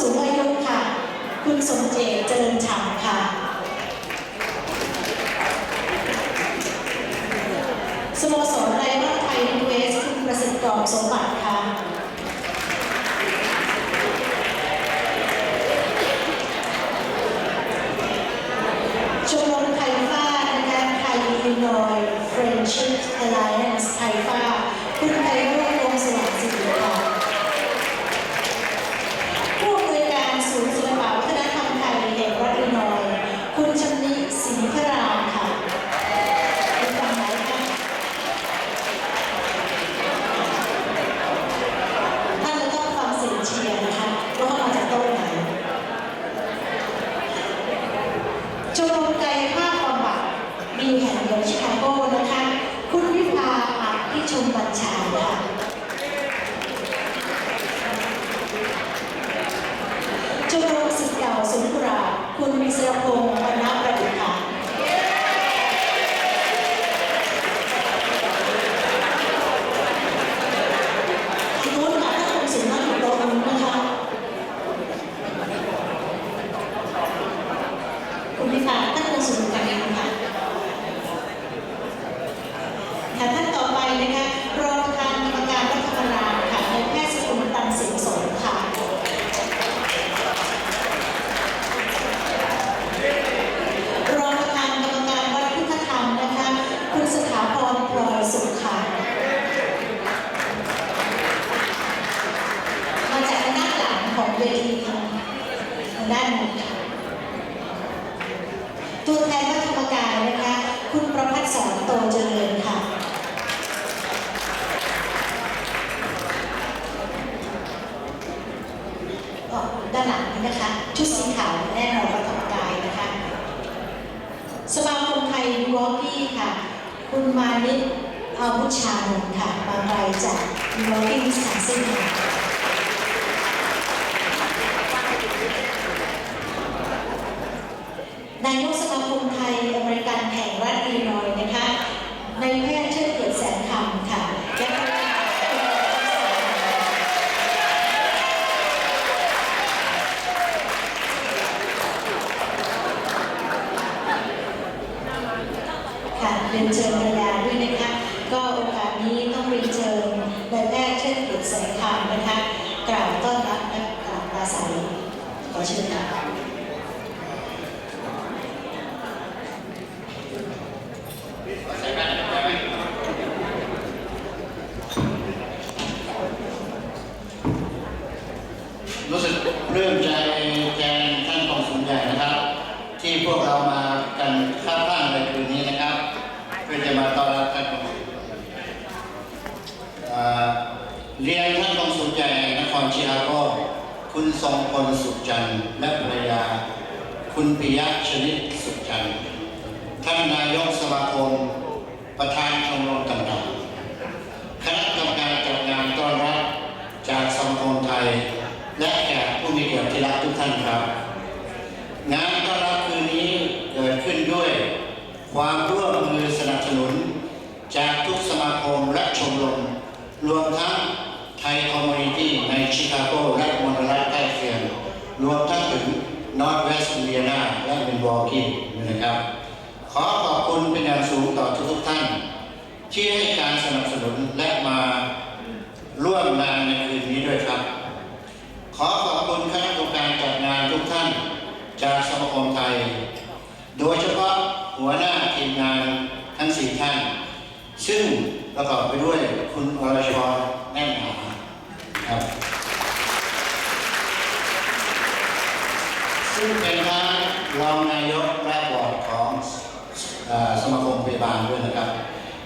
สูงอายุค่ะ คุณสมเจตเจริญฉ่ำค่ะ สโมสรไดมอนด์ไทยเวสคุณประสิทธิ์กรอบสมบัติค่ะ ชมรมไทยฟ้านะคะไทยอิลลินอยเฟรนชิพอ l ไล อาวุชานนท์ค่ะมาไกลจากโรบินสันเซนค่ะนายกสมาคมไทยอเมริกันแห่งรัฐอิลลินอยนะคะในายแพทย์เชิดเกียรติแสนคำค่ะและภรรยาค่ะเรียนเชิญภรรยาด้วยนะคะ ก็โอกาสนี้ต้องเรียนเชิญนายแพทย์เชิดเกียรติแสนคำนะคะ กล่าวต้อนรับและกล่าวปราศัยขอเชิญค่ะ รู้สึกเรื่มใจแทนท่านกองสุนใหญ่นะครับ ที่พวกเรามากันข้ามข้างในคืนนี้นะครับ เพื่อจะมาต้อนรับท่านกองสุนเอ่อเรียนท่านกองสุนใหญ่นครชิคาโก คุณทรสุขจันทร์และภรรยา คุณปิยะชนิดสุขจันทร์ท่านนายกสมาคมประธานชมรมต่างๆคณะกรรมการจัดงานต้อนรับจากสังคมไทย และแขกผู้มีเกียรติที่รักทุกท่านครับ งานต้อนรับคืนนี้เกิดขึ้นด้วย ความร่วมมือสนับสนุน จากทุกสมาคมและชมรมรวมทั้งไทยคอมมูนิตี้ในชิคาโกและมณฑลรัฐใกล้เคียง รวมทั้งถึงนอร์ทเวสต์เวียนาและมินวอลกี้นะครับ ขอขอบคุณเป็นอย่างสูงต่อทุกท่าน ที่ให้การสนับสนุนและมาร่วมงานในคืนนี้ด้วยครับ ขอขอบคุณคณะกรรมการจัดงานทุกท่าน จากสมาคมไทย โดยเฉพาะหัวหน้าทีมงานทั้งสี่ท่าน ซึ่งประกอบไปด้วยคุณอรชรแน่นหนาครับ ซึ่งเป็นทั้งรองนายกและบอร์ดของสมาคมพยาบาลด้วยนะครับ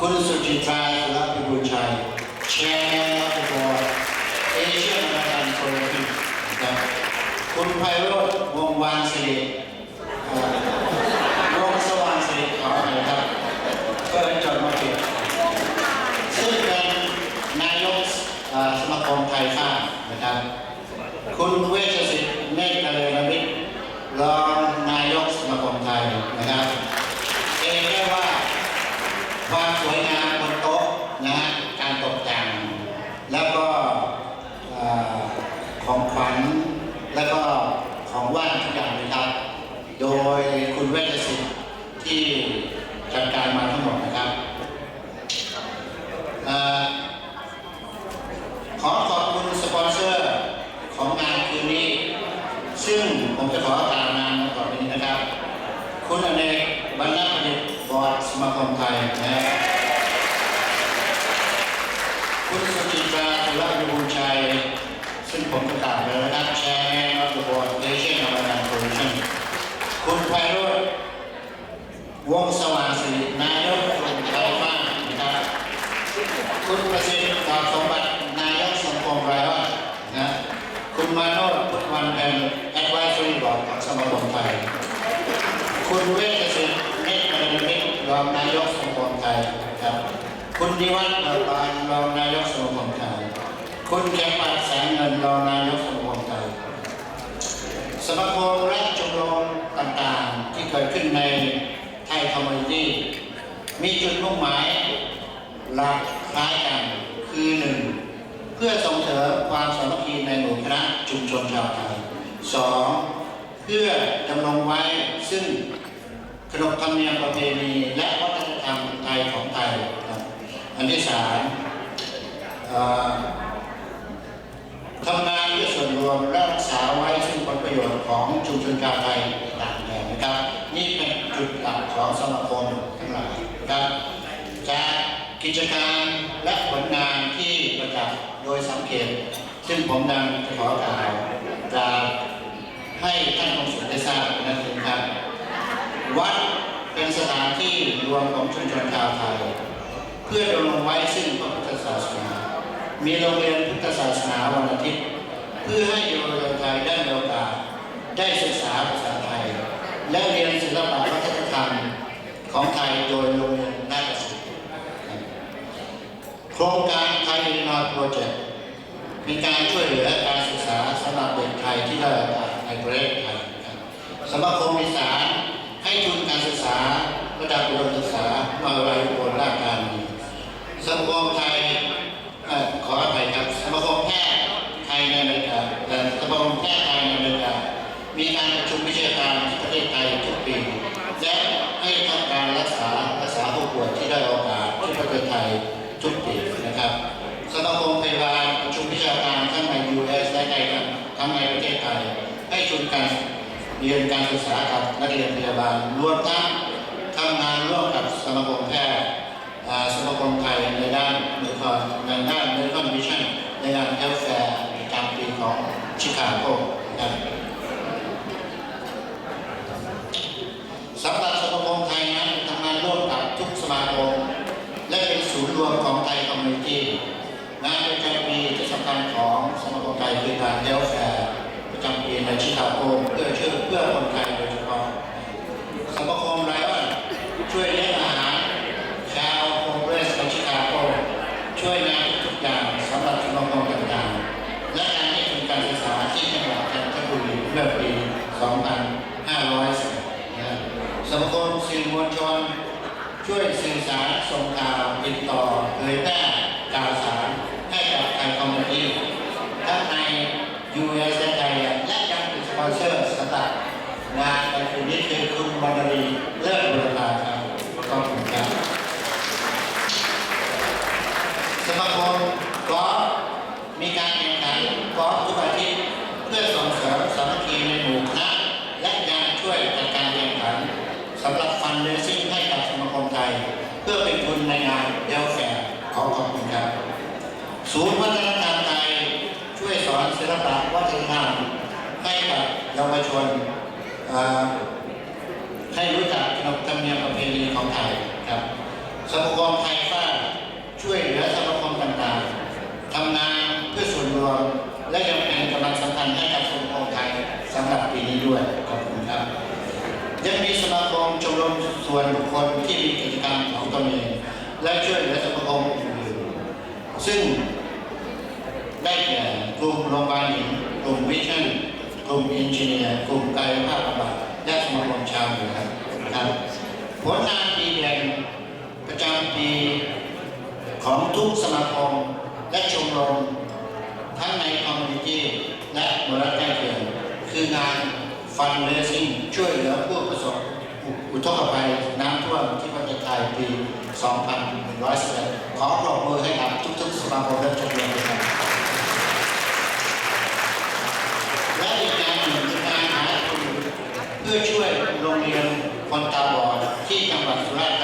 คุณสุจิตราสุรพิบูลชัย Chairman of the Board Asian American Forum นะครับคุณไพโรจน์วงวานสิริเอ่อวงศ์สว่างสิริขออภัยครับเปิดจดมาผิดซึ่งเป็นนายกสมาคมไทยข้างนะครับ คุณเวชศิษฐ์เลนมิตรรองนายกสมาคมไทยนะครับ เองเรียกว่า ความสวยงามบนโต๊ะนะฮะการตกแต่งแล้วก็เอ่อของขวัญแล้วก็ ของว่างทุกอย่างเลยครับ โดยคุณเวชศิษย์ที่จัดการมาทั้งหมดนะครับเอ่อขอขอบคุณสปอนเซอร์ของงานคืนนี้ ซึ่งผมจะขอกล่าวนามต่อไปนี้นะครับ คุณอเนกบรรณประดิษฐ์บอร์ดสมาคมไทย นะฮะคุณสุจิตาธุระวิบูลย์ชัย ซึ่งผมจะกล่าวไปแล้วนะครับแชร์แมนออฟเดอะบอร์ดเอเชียนอเมริกันโคลิชั่นคุณไพโรจน์วงสว่างสิรินายกกลุ่มไทยฟ้านะครับคุณประสิทธิ์ตอบสมบัตินายกสังคมรวันนะคุณมาโนดพุทธวันเป็นแอดไวซอรี่บอร์ดของสมาคมไทยคุณเวชศิษย์เมฆมรดมิตรร องนายกสมาคมไทยครับ คุณดิวัฒน์เบิกบานรองนายกสมาคมไทย คุณแกงปัดแสงเงินรองนายกสมาคมไทย สมาคมและชมรมต่างๆ ที่เกิดขึ้นในไทยคอมมูนิตี้มีจุดมุ่งหมายหลักคล้ายกันคือหนึ่งเพื่อส่งเสริมความสามัคคีในหมู่คณะชุมชนชาวไทยสองเพื่อดำรงไว้ซึ่ง ขนบธรรมเนียมประเพณีและวัฒนธรรมไทยของไทยครับอันที่สามทำงานเพื่อส่วนรวมและรักษาไว้ซึ่งผลประโยชน์ของชุมชนชาวไทยต่างแดนนะครับ นี่เป็นจุดหลักของสมาคมทั้งหลายนะครับจากกิจการและผลงานที่ประจักษ์โดยสังเกต ซึ่งผมนำจะขอกล่าวกล่าวให้ท่านคงสุดได้ทราบนั่นเองครับ วัดเป็นสถานที่รวมของชุมชนชาวไทย เพื่อดำรงไว้ซึ่งพระพุทธศาสนา มีโรงเรียนพุทธศาสนาวันอาทิตย์ เพื่อให้เยาวชนไทยได้มีโอกาสได้ศึกษาภาษาไทย และเรียนศิลปะวัฒนธรรมของไทยโดยโรงเรียนนาฏศิลป์โครงการไทยอินนอยโปรเจกต์มีการช่วยเหลือการศึกษาสำหรับเด็กไทยที่ได้โอกาสในประเทศไทยสมาคมอีสานให้ทุนการศึกษา ระดับอุดมศึกษามาวัยอุบลราชธานีสมาคมไทยขออภัยครับสมาคมแพทย์ไทยในอเมริกาและสมาคมแพทย์ไทยในอเมริกามีการประชุมวิชาการที่ประเทศไทยทุกปีและให้ทำการรักษารักษาผู้ป่วยที่ได้โอกาสที่ประเทศไทยทุกปีนะครับสมาคมพยาบาลประชุมวิชาการทั้งใน US และในทั้งในประเทศไทยให้ทุนการเรียนการศึกษากับนักเรียนพยาบาลรวมทั้ง มาคมแพทย์สมาคมไทยในด้านเมคอนในด้านเมคอนวิชั่นในด้านเฮลท์แฟร์ประจำปีของชิคาโกนะครับสำหรับสมาคมไทยนั้นทำงานร่วมกับทุกสมาคม และเป็นศูนย์รวมของไทยคอมมูนิตี้งานประจำปีที่สำคัญของสมาคมไทยคือการเฮลท์แฟร์ประจำปีในชิคาโกเพื่อช่วยเพื่อคนไทยโดยเฉพาะ สมาคมไรออนช่วยเลี้ยงอาหารชาวโครงเกรสของชิคาโกช่วยงานทุกๆอย่างสำหรับสมาคมต่างๆ และการให้ทุนการศึกษาที่จังหวัดจันทบุรีเมื่อปี 2510นะครับสมาคมสื่อมวลชน ช่วยสื่อสารส่งข่าวติดต่อเผยแพร่ข่าวสารให้กับไทยคอมมูนิตี้ทั้งใน US และไทยและยังเป็นสปอนเซอร์สำหรับงานในคืนนี้คือคุณวรรณรีเลิศบุรพาครับขอบคุณครับสมาคมกอล์ฟมีการแข่งขันกอล์ฟทุกอาทิตย์เพื่อส่งเสริมสามัคคีในหมู่คณะและยังช่วยจัดการแข่งขันสำหรับฟันเดซิ่งให้กับสมาคมไทย เพื่อเป็นทุนในงานเดลแฟร์ขอขอบคุณครับ ศูนย์วัฒนธรรมไทยช่วยสอนศิลปะวัฒนธรรมให้กับเยาวชนให้รู้จักขนบธรรมเนียมประเพณีของไทยครับสมาคมไทยฟ้าช่วยเหลือสมาคมต่างๆทำงานเพื่อส่วนรวมและยังเป็นกำลังสำคัญให้กับสมาคมไทยสำหรับปีนี้ด้วยขอบคุณครับยังมีสมาคมชมรมส่วนบุคคลที่มีกิจกรรมของตนเองและช่วยเหลือสมาคมอื่นๆซึ่งได้แก่กลุ่มโรงพยาบาลหญิงกลุ่มวิชั่น ลุ่มเอนจิเนียร์กลุ่มกายภาพบำบัดและสมาคมชาวเหนือครับผลงานดีเด่นประจำปีของทุกสมาคมและชมรมทั้งในคอมมูนิตี้และบริษัทใกล้เคียงคืองานฟันเรซิ่งช่วยเหลือผู้ประสบอุทกภัยน้ำท่วมที่ประเทศไทยปี 2111ขอปรบมือให้กับทุกๆสมาคมและชมรมด้วยครับ พื่อช่วยโรงเรียนคนตาบอดที่จังหวัดสุราษฎร์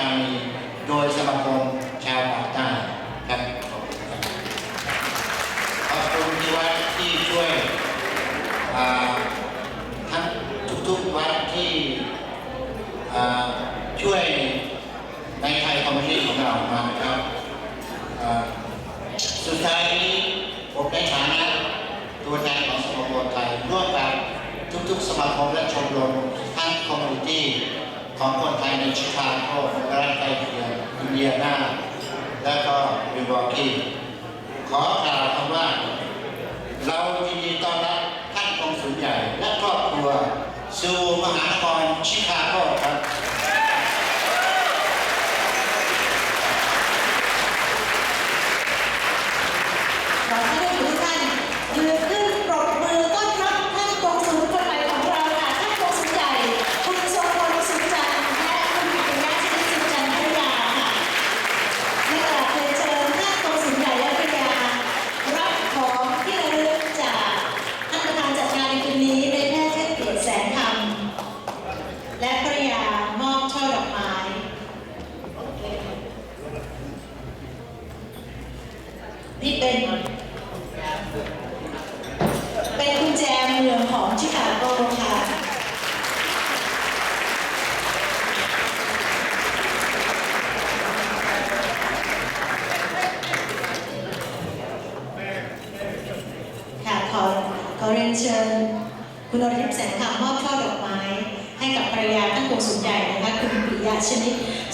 ชาโทษและใกเคียอินเดียนาและก็มิลวอกกี้ขอกล่าวคำว่า เรายินดีต้อนรับท่านกองสุนใหญ่และครอบครัวสู่มหานครชิคาโกครับ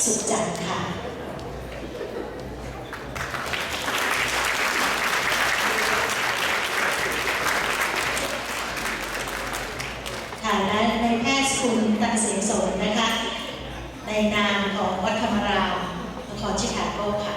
สุขจันทร์ค่ะค่ะและในแพทย์คุณตันเสียงโสนนะคะ ในนามของวัดธรรมรามนครชิคาโกค่ะ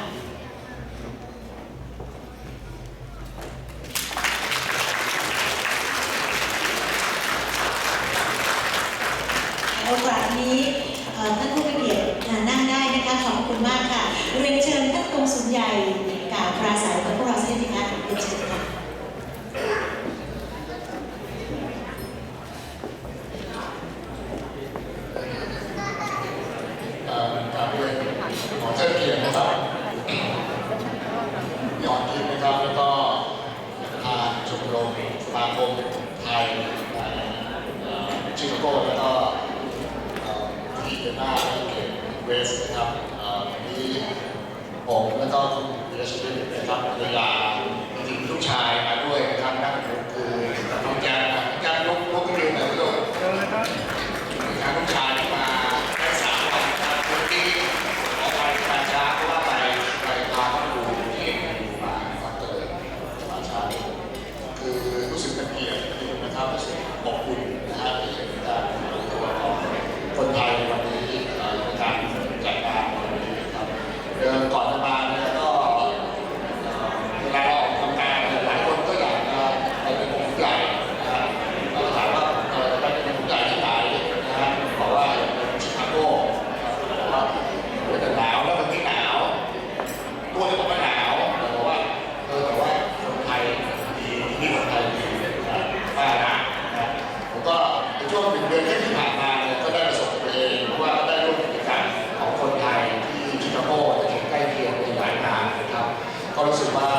se va